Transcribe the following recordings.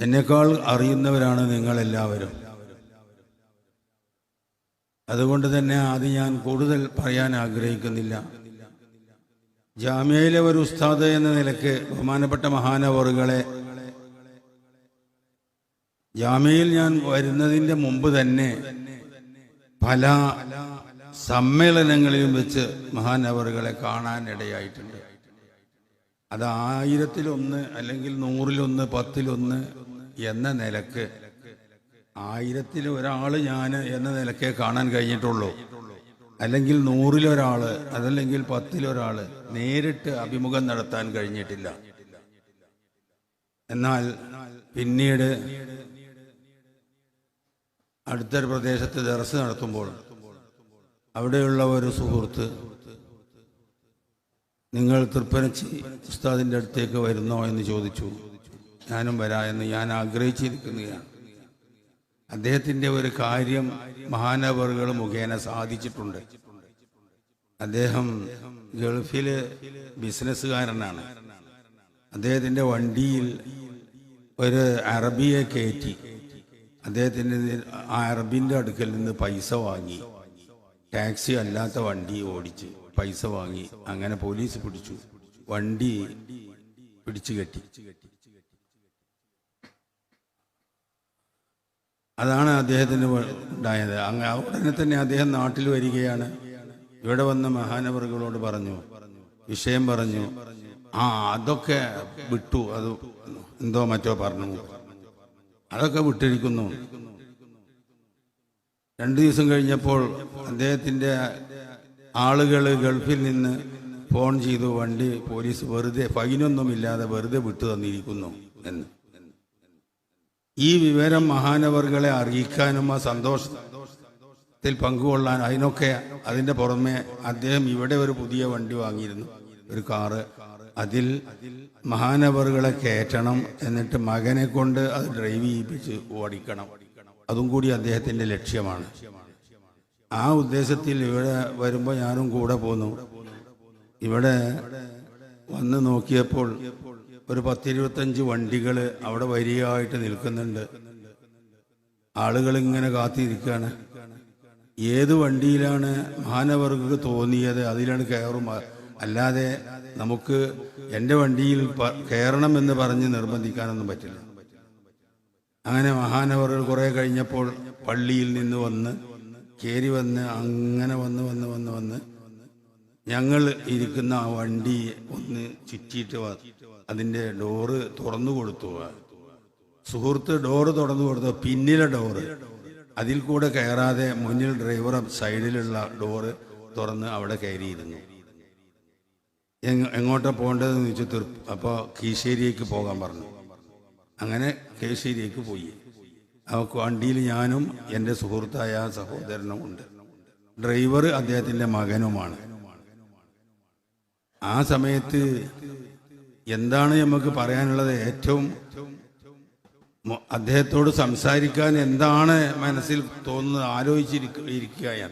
എന്നെക്കാൾ അറിയുന്നവരാണ് നിങ്ങളെല്ലാവരും. അതുകൊണ്ട് തന്നെ അത് ഞാൻ കൂടുതൽ പറയാൻ ആഗ്രഹിക്കുന്നില്ല. ജാമ്യയിലെ ഒരു ഉസ്താദ് എന്ന നിലയ്ക്ക് ബഹുമാനപ്പെട്ട മഹാനവറുകളെ ജാമ്യയിൽ ഞാൻ വരുന്നതിന്റെ മുമ്പ് തന്നെ പല സമ്മേളനങ്ങളിലും വെച്ച് മഹാനവറുകളെ കാണാൻ ഇടയായിട്ടുണ്ട് അത് ആയിരത്തിലൊന്ന് അല്ലെങ്കിൽ നൂറിലൊന്ന് പത്തിലൊന്ന് എന്ന നിലയ്ക്ക് ആയിരത്തിൽ ഒരാൾ ഞാൻ എന്ന നിലക്കേ കാണാൻ കഴിഞ്ഞിട്ടുള്ളൂ. അല്ലെങ്കിൽ നൂറിലൊരാൾ അതല്ലെങ്കിൽ പത്തിലൊരാൾ നേരിട്ട് അഭിമുഖം നടത്താൻ കഴിഞ്ഞിട്ടില്ല. എന്നാൽ പിന്നീട് അടുത്തൊരു പ്രദേശത്ത് ദർസ് നടത്തുമ്പോൾ അവിടെയുള്ള ഒരു സുഹൃത്ത് നിങ്ങൾ തൃപ്പനച്ചി ഉസ്താദിന്റെ അടുത്തേക്ക് വരുന്നോ എന്ന് ചോദിച്ചു. ഞാനും വരാ എന്ന് ഞാൻ ആഗ്രഹിച്ചിരിക്കുകയാണ്. അദ്ദേഹത്തിന്റെ ഒരു കാര്യം മഹാനവറുകൾ മുഖേന സാധിച്ചിട്ടുണ്ട്. അദ്ദേഹം ഗൾഫിൽ ബിസിനസ്സുകാരനാണ്. അദ്ദേഹത്തിന്റെ വണ്ടിയിൽ ഒരു അറബിയെ കയറ്റി. അദ്ദേഹത്തിന്റെ ആ അറബിന്റെ അടുക്കൽ നിന്ന് പൈസ വാങ്ങി. ടാക്സി അല്ലാത്ത വണ്ടി ഓടിച്ച് പൈസ വാങ്ങി. അങ്ങനെ പോലീസ് പിടിച്ചു. വണ്ടി പിടിച്ചു കെട്ടി അതാണ് അദ്ദേഹത്തിന് ഉണ്ടായത്. അങ്ങ് ഉടനെ തന്നെ അദ്ദേഹം നാട്ടിൽ വരികയാണ്. ഇവിടെ വന്ന മഹാനവറുകളോട് പറഞ്ഞു വിഷയം പറഞ്ഞു ആ അതൊക്കെ വിട്ടു. അത് എന്തോ മറ്റോ പറഞ്ഞു. അതൊക്കെ വിട്ടിരിക്കുന്നു. രണ്ടു ദിവസം കഴിഞ്ഞപ്പോൾ അദ്ദേഹത്തിന്റെ ആളുകൾ ഗൾഫിൽ നിന്ന് ഫോൺ ചെയ്തു വണ്ടി പോലീസ് വെറുതെ ഫൈനൊന്നുമില്ലാതെ വെറുതെ വിട്ടു തന്നിരിക്കുന്നു എന്ന്. ഈ വിവരം മഹാനവറുകളെ അറിയിക്കാനും ആ സന്തോഷത്തിൽ പങ്കുകൊള്ളാൻ അതിനൊക്കെ അതിന്റെ പുറമെ അദ്ദേഹം ഇവിടെ ഒരു പുതിയ വണ്ടി വാങ്ങിയിരുന്നു ഒരു കാറ്. അതിൽ മഹാനവറുകളെ കയറ്റണം എന്നിട്ട് മകനെ കൊണ്ട് അത് ഡ്രൈവ് ചെയ്യിപ്പിച്ച് ഓടിക്കണം. അതും കൂടി അദ്ദേഹത്തിന്റെ ലക്ഷ്യമാണ്. ആ ഉദ്ദേശത്തിൽ ഇവിടെ വരുമ്പോൾ ഞാനും കൂടെ പോന്നു. ഇവിടെ വന്ന് നോക്കിയപ്പോൾ ഒരു പത്തിരുപത്തഞ്ച് വണ്ടികൾ അവിടെ വരിയായിട്ട് നിൽക്കുന്നുണ്ട്. ആളുകൾ ഇങ്ങനെ കാത്തിരിക്കുകയാണ്. ഏത് വണ്ടിയിലാണ് മഹാനവർക്ക് തോന്നിയത്? അതിലാണ് കയറും. അല്ലാതെ നമുക്ക് എന്റെ വണ്ടിയിൽ കയറണമെന്ന് പറഞ്ഞ് നിർബന്ധിക്കാനൊന്നും പറ്റില്ല. അങ്ങനെ മഹാനവർ കുറെ കഴിഞ്ഞപ്പോൾ പള്ളിയിൽ നിന്ന് വന്ന് കയറി വന്ന് അങ്ങനെ വന്ന് വന്ന് വന്ന് വന്ന് ഞങ്ങൾ ഇരിക്കുന്ന ആ വണ്ടി ഒന്ന് ചുറ്റിയിട്ട് അതിന്റെ ഡോറ് തുറന്നു കൊടുത്തു. സുഹൃത്ത് ഡോറ് തുറന്നു കൊടുത്തു. പിന്നിലെ ഡോറ്. അതിൽ കൂടെ കയറാതെ മുന്നിൽ ഡ്രൈവർ സൈഡിലുള്ള ഡോറ് തുറന്ന് അവിടെ കയറിയിരുന്നു. എങ്ങ- എങ്ങോട്ടാ പോകേണ്ടതെന്ന് ചോദിച്ചു തീർ അപ്പോൾ കീശേരിയേക്ക് പോകാൻ പറഞ്ഞു. അങ്ങനെ കീശേരിയേക്ക് പോയി. ആ വണ്ടിയിൽ ഞാനും എന്റെ സുഹൃത്തായ സഹോദരനും ഉണ്ട്. ഡ്രൈവർ അദ്ദേഹത്തിന്റെ മകനുമാണ്. ആ സമയത്ത് എന്താണ് നമുക്ക് പറയാനുള്ളത്? ഏറ്റവും അദ്ദേഹത്തോട് സംസാരിക്കാൻ എന്താണ് മനസ്സിൽ തോന്നുന്നത്? ആലോചിച്ചിരിക്കുക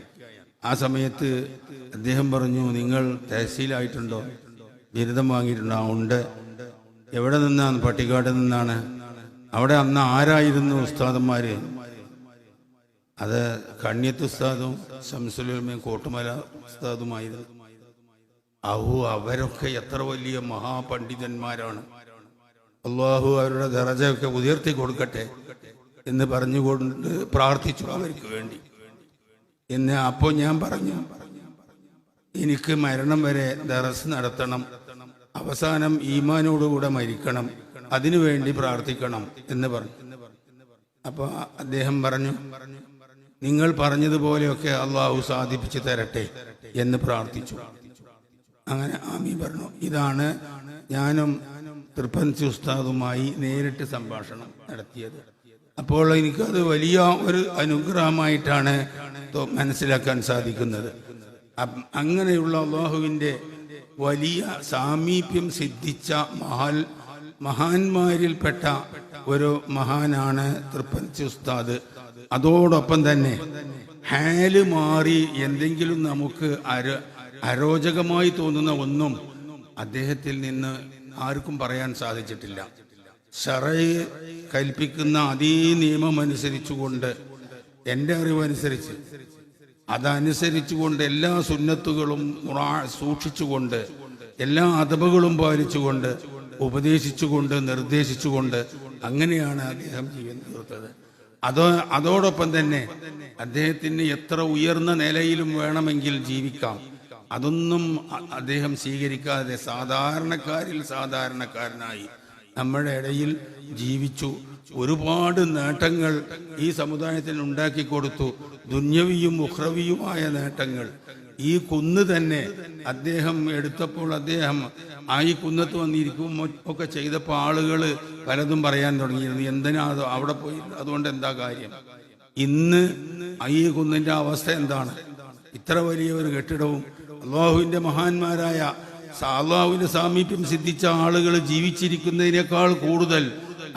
ആ സമയത്ത് അദ്ദേഹം പറഞ്ഞു നിങ്ങൾ തഹസീലായിട്ടുണ്ടോ? ബിരുദം വാങ്ങിയിട്ടുണ്ടോ? "ആ, ഉണ്ട്. എവിടെ നിന്നാണ്? പട്ടിക്കാട് നിന്നാണ്. അവിടെ അന്ന് ആരായിരുന്നു ഉസ്താദന്മാര്? അത് കണ്യത്ത് ഉസ്താദും ശംസുലുമയും കോട്ടുമല ഉസ്താദുമായിരുന്നു. ഔ അവരൊക്കെ എത്ര വലിയ മഹാപണ്ഡിതന്മാരാണ്. അള്ളാഹു അവരുടെ ദറജയൊക്കെ ഉയർത്തി കൊടുക്കട്ടെ എന്ന് പറഞ്ഞുകൊണ്ട് പ്രാർത്ഥിച്ചു അവർക്ക് വേണ്ടി. എന്ന് അപ്പോൾ ഞാൻ പറഞ്ഞു എനിക്ക് മരണം വരെ ദറസ് നടത്തണം അവസാനം ഈമാനോടുകൂടെ മരിക്കണം അതിനു വേണ്ടി പ്രാർത്ഥിക്കണം എന്ന് പറഞ്ഞു. അപ്പോൾ അദ്ദേഹം പറഞ്ഞു നിങ്ങൾ പറഞ്ഞതുപോലെയൊക്കെ അള്ളാഹു സാധിപ്പിച്ചു തരട്ടെ എന്ന് പ്രാർത്ഥിച്ചു. അങ്ങനെ ആമി പറഞ്ഞു ഇതാണ് ഞാനും തൃപ്പൻസി ഉസ്താദുമായി നേരിട്ട് സംഭാഷണം നടത്തിയത്. അപ്പോൾ എനിക്കത് വലിയ ഒരു അനുഗ്രഹമായിട്ടാണ് മനസ്സിലാക്കാൻ സാധിക്കുന്നത്. അങ്ങനെയുള്ള അള്ളാഹുവിന്റെ വലിയ സാമീപ്യം സിദ്ധിച്ച മഹാൽ മഹാന്മാരിൽപ്പെട്ട ഒരു മഹാനാണ് തൃപ്പൻസി ഉസ്താദ്. അതോടൊപ്പം തന്നെ ഹാൽ മാറി എന്തെങ്കിലും നമുക്ക് അര അരോചകമായി തോന്നുന്ന ഒന്നും അദ്ദേഹത്തിൽ നിന്ന് ആർക്കും പറയാൻ സാധിച്ചിട്ടില്ല. ശറയെ കൽപ്പിക്കുന്ന അതേ നിയമം അനുസരിച്ചുകൊണ്ട് എന്റെ അറിവനുസരിച്ച് അതനുസരിച്ചുകൊണ്ട് എല്ലാ സുന്നത്തുകളും സൂക്ഷിച്ചുകൊണ്ട് എല്ലാ അതബുകളും പാലിച്ചുകൊണ്ട് ഉപദേശിച്ചുകൊണ്ട് നിർദ്ദേശിച്ചുകൊണ്ട് അങ്ങനെയാണ് അദ്ദേഹം ജീവൻ തീർത്തത് അതോ അതോടൊപ്പം തന്നെ അദ്ദേഹത്തിന് എത്ര ഉയർന്ന നിലയിലും വേണമെങ്കിൽ ജീവിക്കാം. അതൊന്നും അദ്ദേഹം സ്വീകരിക്കാതെ സാധാരണക്കാരിൽ സാധാരണക്കാരനായി നമ്മുടെ ഇടയിൽ ജീവിച്ചു. ഒരുപാട് നേട്ടങ്ങൾ ഈ സമുദായത്തിന് ഉണ്ടാക്കി കൊടുത്തു. ദുന്യവിയും ഉഹ്രവിയുമായ നേട്ടങ്ങൾ. ഈ കുന്ന് തന്നെ അദ്ദേഹം എടുത്തപ്പോൾ അദ്ദേഹം ആ ഈ കുന്നത്ത് വന്നിരിക്കും ഒക്കെ ചെയ്തപ്പോൾ ആളുകൾ പലതും പറയാൻ തുടങ്ങിയിരുന്നു. എന്തിനാ അത് അവിടെ പോയി? അതുകൊണ്ട് എന്താ കാര്യം? ഇന്ന് ഈ കുന്നിന്റെ അവസ്ഥ എന്താണ്? ഇത്ര വലിയ ഒരു കെട്ടിടവും അള്ളാഹുവിന്റെ മഹാന്മാരായ അള്ളാഹുവിന്റെ സാമീപ്യം സിദ്ധിച്ച ആളുകൾ ജീവിച്ചിരിക്കുന്നതിനേക്കാൾ കൂടുതൽ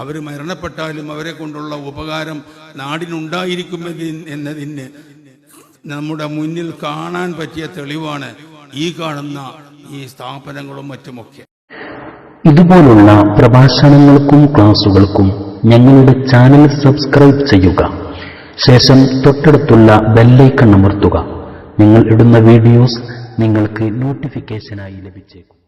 അവർ മരണപ്പെട്ടാലും അവരെ കൊണ്ടുള്ള ഉപകാരം നാടിനുണ്ടായിരിക്കും എന്നതിന് നമ്മുടെ മുന്നിൽ കാണാൻ പറ്റിയ തെളിവാണ് ഈ കാണുന്ന ഈ സ്ഥാപനങ്ങളും മറ്റുമൊക്കെ. ഇതുപോലുള്ള പ്രഭാഷണങ്ങൾക്കും ക്ലാസുകൾക്കും ഞങ്ങളുടെ ചാനൽ സബ്സ്ക്രൈബ് ചെയ്യുക. ശേഷം തൊട്ടടുത്തുള്ള ബെല്ലൈക്കൺ അമർത്തുക. നിങ്ങൾ ഇടുന്ന വീഡിയോസ് നിങ്ങൾക്ക് നോട്ടിഫിക്കേഷനായി ലഭിച്ചേക്കും.